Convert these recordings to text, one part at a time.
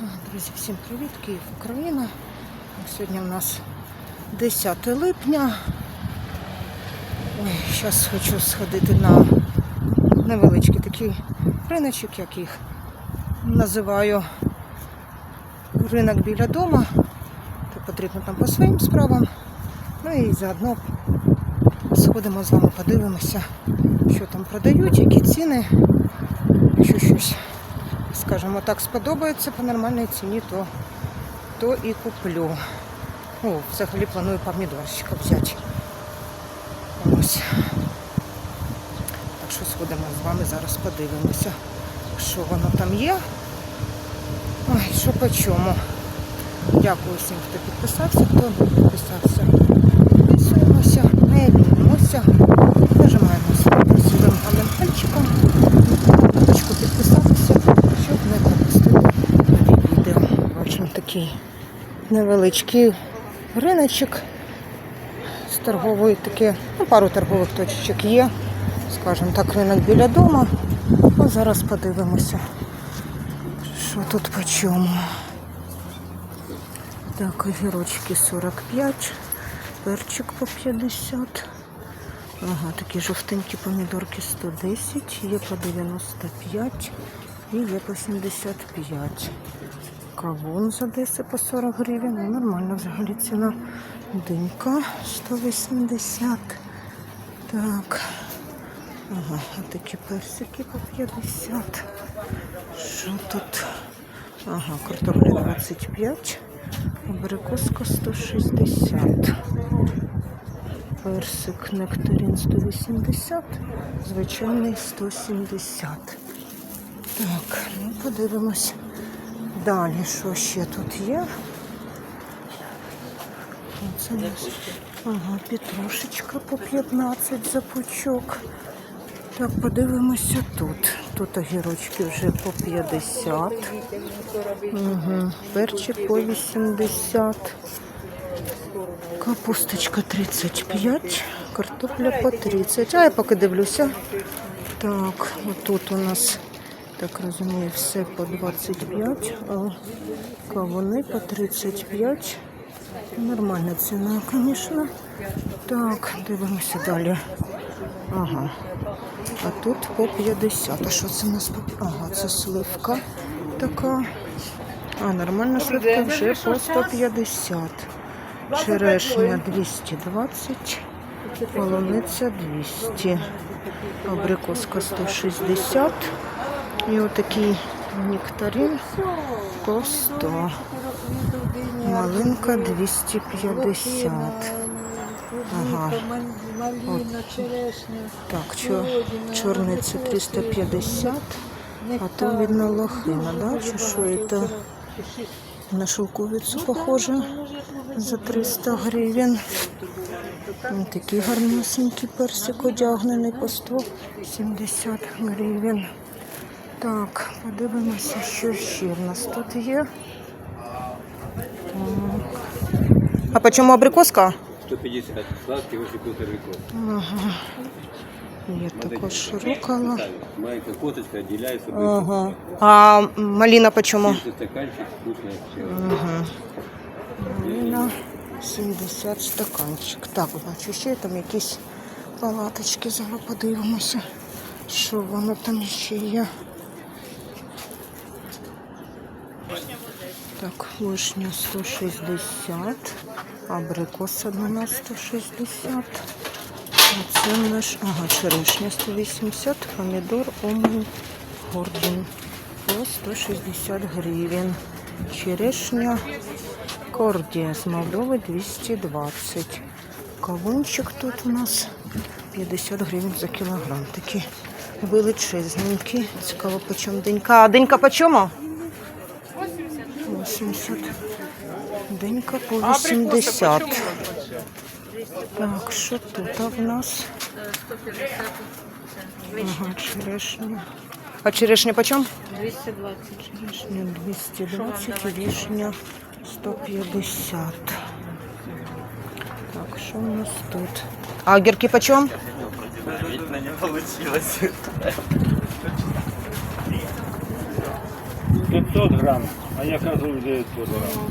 Друзі, всім привіт! Київ, Україна. Сьогодні у нас 10 липня. Ой, зараз хочу сходити на невеличкий такий риночок, як їх називаю ринок біля дому. То потрібно там по своїм справам. Ну і заодно сходимо з вами, подивимося, що там продають, які ціни. Якщо щось скажімо так, сподобається по нормальній ціні, то, то і куплю. О, взагалі планую помідорчика взяти. Ось. Так що сходимо з вами, зараз подивимося, що воно там є. Ой, що по чому. Дякую всім, хто підписався, хто не підписався. Підписуємося, не такий невеличкий риночок з торгової таке, ну, пару торгових точечок є. Скажімо так, ринок біля дому. А зараз подивимося, що тут по чому. Так, огірочки 45, перчик по 50. Ага, такі жовтенькі помідорки 110, є по 95 і є по 75. Кавун з Одеси по 40 гривень. Ну, нормально взагалі ціна. Динька 180. Так. Ага, а такі персики по 50. Що тут? Ага, картопля 25, абрикоска 160. Персик нектарин 180, звичайний 170. Так, ну подивимось далі, що ще тут є. Нас. Ага, петрушечка по 15 за пучок. Так, подивимося тут. Тут огірочки вже по 50. Угу. Перчик по 80. Капусточка 35, картопля по 30. А я поки дивлюся. Так, отут у нас, так розумію, все по 25, а кавуни по 35. Нормальна ціна, звісно. Так, дивимося далі. Ага. А тут по 50. А що це у нас? Ага, це сливка така. А, нормальна сливка вже по 150. Черешня 220, полуниця 200, абрикоска 160 і отакий нектарин по 100. Малинка 250. Ага. Черешня. Так, чо, чорниця 350, а то видно лохина, да? Чи що це? На шелковицю похоже за 300 гривень. Такий гарнесенький персик одягнений по 170 гривень. Так, подивимося, що ще в нас тут є. Так. А по чому абрикоска? 150. Сладкий, очень вкусный рыков. Ага. Є також рукола. Маленькая косточка отделяется. Ага. А малина по чому? Чистый стаканчик, вкусная все. Ага. Малина 70 стаканчик. Так, бачу, ще там якісь палаточки. Зараз подивимося, що воно там ще є. Так, вишня 160, абрикос одна 160. А це наш, ага, черешня 180, помідор, омель, гордон по 160 гривень. Черешня Кордія з Молдови 220. Кавунчик тут у нас 50 гривень за кілограм. Такі величезненькі. Цікаво, по чому денька. А денька по? 80. Денька по 80. Так, що тут а в нас? Ага, черешня. А черешня по чому? 220. Черешня 220, і вишня 150. Так, що у нас тут? А огірки по чому? Видно, не получилось. 800 грам, а я кажу 900 грам.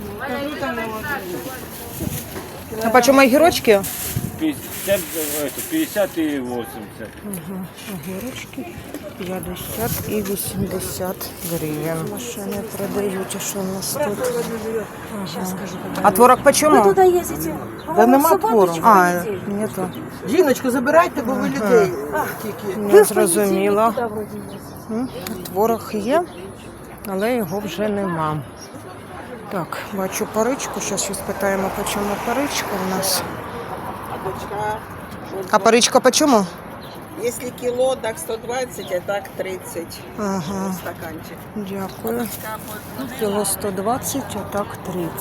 А по чому огірочки? 50, 50 и 80. Ага, огірочки 50 і 80 гривень. Машини продають, а що у нас тут? Ага. А творог по чому? Туда ездите. Да нема творогу. А, нету. Жіночку, забирайте, бо ви людей тільки. Не. М, Творог є, але його вже нема. Так, бачу паричку. Зараз щось питаємо, по чому паричка у нас. А паричка по чому? Якщо кіло, так 120, а так 30 Ага, стаканчик. дякую. Кіло 120, а так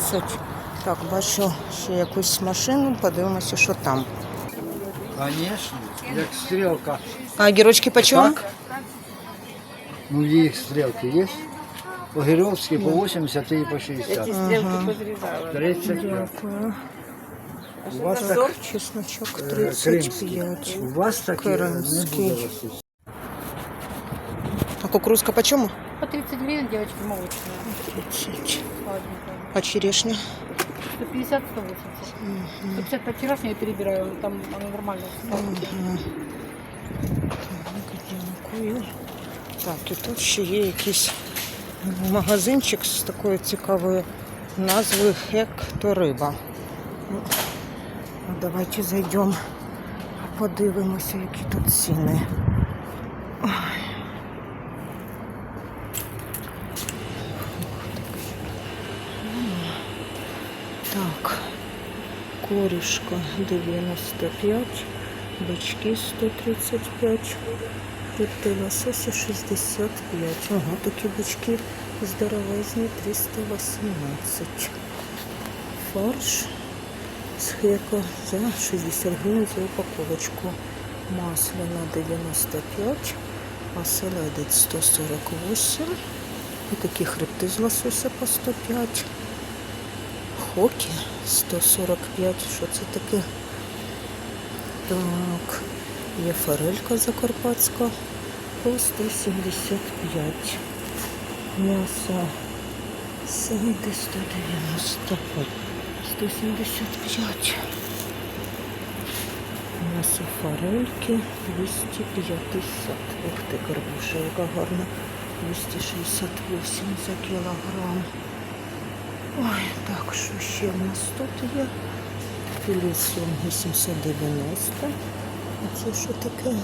30. Так, бачу ще якусь машину, подивимося, що там. Конечно, як стрілка. А огірочки по чому? Ну, їх стрілки є. Огірівські по 80 і по 60. Ці стрілки позрізала. 35. Дякую. У вас так, Чесночок е, 35. кримський. У вас таке не Кримський. буде рости. А кукурузка по чому? По 30 гривен, девочки, молочные. 30. Ладненько. А черешня? 150, 180. 150 по вчерашней я перебираю, там оно нормально. Ага. Так, дякую. Так, і тут ще є якийсь Магазинчик з такою цікавою назвою Хекториба. Ну, Давайте зайдемо, подивимося, які тут ціни. Так, корішка 95, бачки 135, хребти лосося 65. Ага, такі бачки здоровезні 318. Фарш з хека за 60 гривень за упаковочку. Масляна 95, оселедець 148. І такі хребти з лосося по 105. Хокі 145. Що це таке? Так. Є форелька закарпатська по 175. М'ясо сайди 195. 175. М'ясо форельки 250. Ух ти, горбуша, яка гарна. 268 за кілограм. Ой, так, що ще в нас тут є? Філе сьомги 790. А це що таке?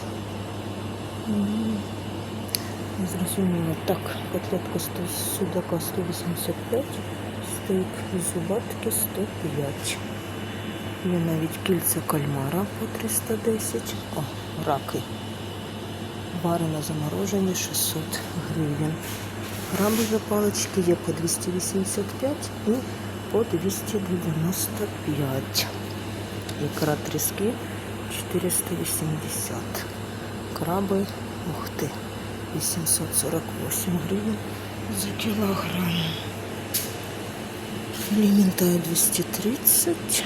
Не зрозуміло. Так, котлетка 100, судака 185, стейк зубатки 105. Є навіть кільця кальмара по 310. О, раки. Варено заморожені 600 гривень. Крабові палички є по 285 і по 295. Ікра тріски 480. Краби, ух ти, 848 гривень за кілограм. Лімінтаю 230.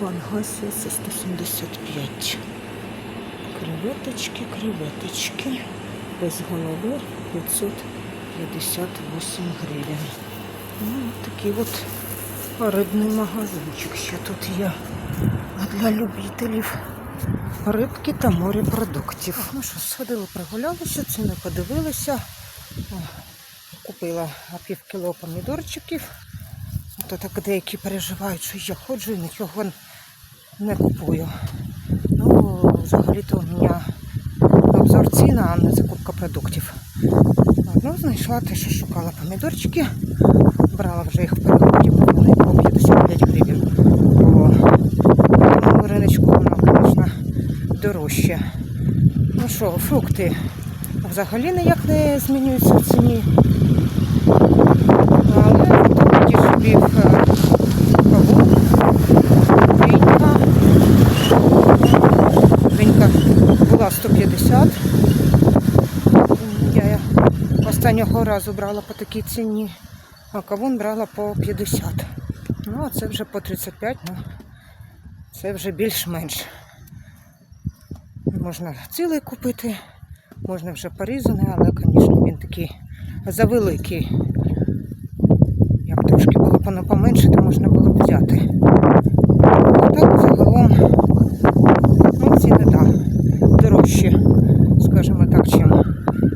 Пангасія 175. Креветочки, креветочки. Без голови 558 гривень. Ну, такий от рибний магазинчик ще тут є. Для любителів рибки та морепродуктів. Ну що, сходили, прогулялися, ціни подивилися. Купила пів кіло помідорчиків. То так деякі переживають, що я ходжу і нічого не купую. Ну, взагалі-то у мене обзор цін, а не закупка продуктів. Ну, знайшла те, що шукала помідорчики. Брала вже їх в переході, вони по 55 гривень. По тому риночку воно, звісно, дорожче. Ну що, фрукти взагалі ніяк не змінюються в ціні. Але тоді собі в е, каву, динька. Динька була 150. Я останнього разу брала по такій ціні, а кавун брала по 50. Ну, а це вже по 35, ну це вже більш-менш. Можна цілий купити, можна вже порізаний, але, звісно, він такий завеликий. Як трошки було б поменше, то можна було б взяти. А так загалом ну, ціни да, дорожчі, скажімо так, чим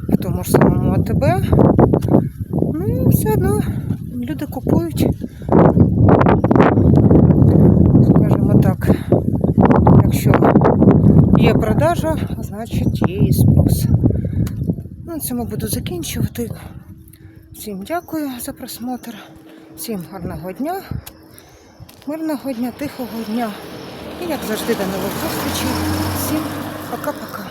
в тому ж самому АТБ. Ну і все одно люди купують. Скажімо так, якщо є продажа, значить є і спрос. На цьому буду закінчувати. Всім дякую за просмотр. Всім гарного дня, мирного дня, тихого дня. І як завжди до нових зустрічей. Всім пока-пока.